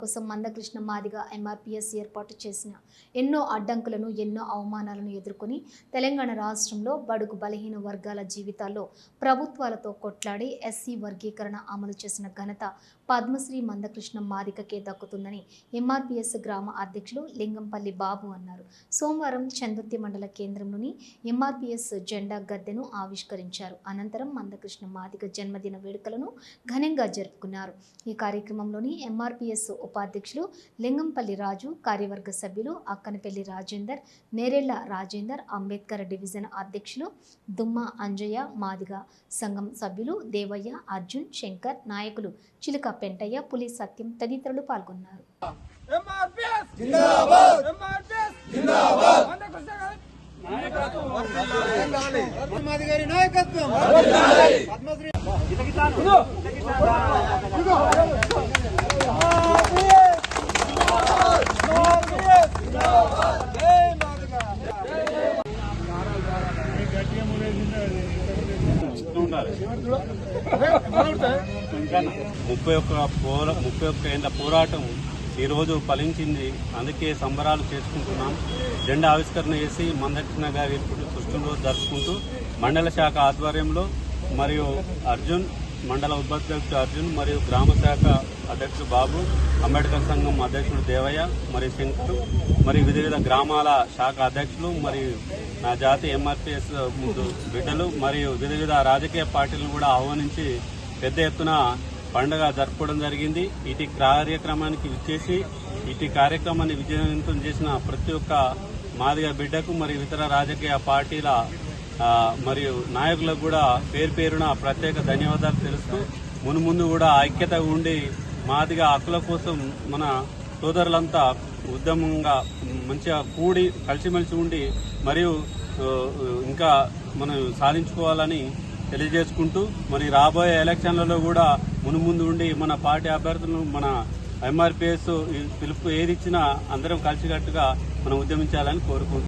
కోసం మందకృష్ణ మాదిగా ఎంఆర్పిఎస్ ఏర్పాటు చేసిన ఎన్నో అడ్డంకులను ఎన్నో అవమానాలను ఎదుర్కొని తెలంగాణ రాష్ట్రంలో బడుగు బలహీన వర్గాల జీవితాల్లో ప్రభుత్వాలతో కొట్లాడి ఎస్సీ వర్గీకరణ అమలు చేసిన ఘనత పద్మశ్రీ మందకృష్ణ మాదికకే దక్కుతుందని ఎంఆర్పిఎస్ గ్రామ అధ్యక్షులు లింగంపల్లి బాబు అన్నారు. సోమవారం చందుర్తి మండల కేంద్రంలోని ఎంఆర్పిఎస్ జెండా గద్దెను ఆవిష్కరించారు. అనంతరం మందకృష్ణ మాదిగ జన్మదిన వేడుకలను ఘనంగా జరుపుకున్నారు. ఈ కార్యక్రమంలోని ఎంఆర్పిఎస్ ఉపాధ్యక్షులు లింగంపల్లి రాజు కార్యవర్గ సభ్యులు అక్కనపల్లి రాజేందర్ నేరెళ్ళ రాజేందర్ అంబేద్కర్ డివిజన్ అధ్యక్షులు దుమ్మ అంజయ్య మాదిగ సంఘం సభ్యులు దేవయ్య అర్జున్ శంకర్ నాయకులు చిలుక పెంటయ్య పులి సత్యం తదితరులు పాల్గొన్నారు. ఎంఆర్పిఎస్ జిందాబాద్ ఎంఆర్పిఎస్ జిందాబాద్ మందకృష్ణ గారి పద్మావతి గారి నాయకత్వం పద్మశ్రీ ముప్పై ఒక్క పోరా ముప్పై ఒక్క ఏళ్ళ పోరాటం ఈరోజు ఫలించింది. అందుకే సంబరాలు చేసుకుంటున్నాం. జెండా ఆవిష్కరణ చేసి మందకృష్ణ గారి పుట్టినరోజు జరుపుకుంటూ మండల శాఖ ఆధ్వర్యంలో మరియు అర్జున్ మండల ఉపాధ్యక్షుడు అర్జున్ మరియు గ్రామ శాఖ అధ్యక్షుడు బాబు అంబేద్కర్ సంఘం అధ్యక్షుడు దేవయ్య మరియు శంకర్ మరి వివిధ వివిధ గ్రామాల శాఖ అధ్యక్షులు మరియు నా జాతి ఎంఆర్పిఎస్ ముందు బిడ్డలు మరియు వివిధ వివిధ రాజకీయ పార్టీలను కూడా ఆహ్వానించి పెద్ద ఎత్తున పండుగ జరుపుకోవడం జరిగింది. ఇటు కార్యక్రమానికి ఇచ్చేసి ఇటు కార్యక్రమాన్ని విజయవంతం చేసిన ప్రతి ఒక్క మాదిగ బిడ్డకు మరియు ఇతర రాజకీయ పార్టీల మరియు నాయకులకు కూడా పేరు పేరున ప్రత్యేక ధన్యవాదాలు తెలుస్తూ మును ముందు కూడా ఐక్యత ఉండి మాదిగా హక్కుల కోసం మన సోదరులంతా ఉద్యమంగా మంచిగా కూడి కలిసిమెలిసి ఉండి మరియు ఇంకా మనం సాధించుకోవాలని తెలియజేసుకుంటూ మరి రాబోయే ఎలక్షన్లలో కూడా మునుముందు ఉండి మన పార్టీ అభ్యర్థులను మన ఎంఆర్పిఎస్ పిలుపు ఏది ఇచ్చినా అందరం కలిసికట్టుగా మనం ఉద్యమించాలని కోరుకుంటున్నాం.